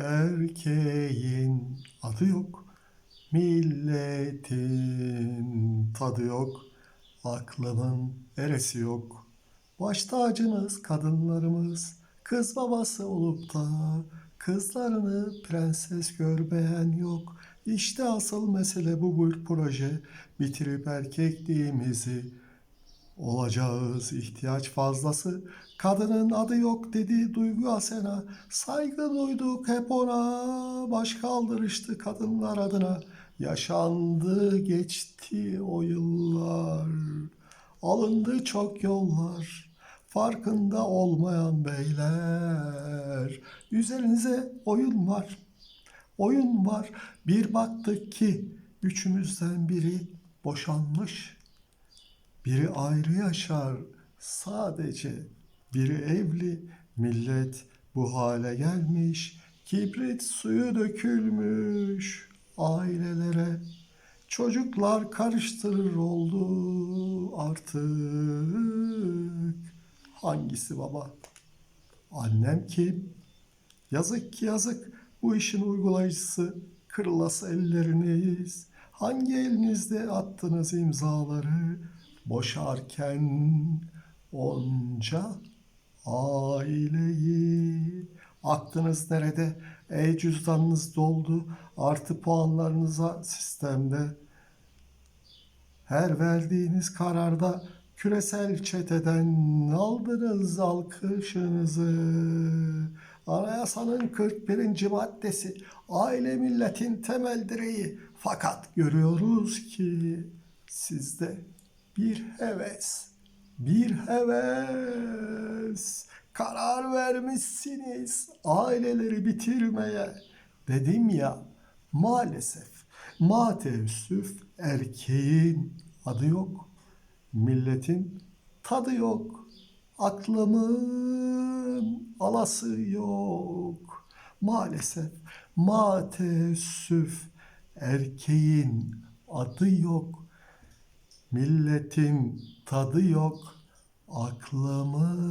Erkeğin adı yok, milletin tadı yok, aklımın eresi yok. Baş tacınız kadınlarımız, kız babası olup da kızlarını prenses görmeyen yok. İşte asıl mesele bu bu proje. Bitirip erkekliğimizi olacağız ihtiyaç fazlası. Kadının adı yok dedi Duygu Asena. Saygı duyduk hep ona. Baş kaldırıştı kadınlar adına. Yaşandı geçti o yıllar. Alındı çok yollar. Farkında olmayan beyler. Üzerinize oyun var. Oyun var. Bir baktık ki üçümüzden biri boşanmış. Biri ayrı yaşar sadece. Biri evli. Millet bu hale gelmiş. Kibrit suyu dökülmüş ailelere. Çocuklar karıştırır oldu artık. Hangisi baba? Annem kim? Yazık ki yazık bu işin uygulayıcısı kırılası elleriniz. Hangi elinizde attınız imzaları boşarken onca aileyi? Aklınız nerede? E-cüzdanınız doldu. Artı puanlarınıza sistemde. Her verdiğiniz kararda küresel çeteden aldınız alkışınızı. Anayasanın 41. maddesi aile milletin temel direği. Fakat görüyoruz ki sizde bir heves, bir heves. Karar vermişsiniz aileleri bitirmeye. Dedim ya maalesef mateessüf erkeğin adı yok. Milletin tadı yok. Aklımın alası yok. Maalesef mateessüf erkeğin adı yok. Milletin tadı yok. Aklımın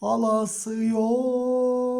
alası yok.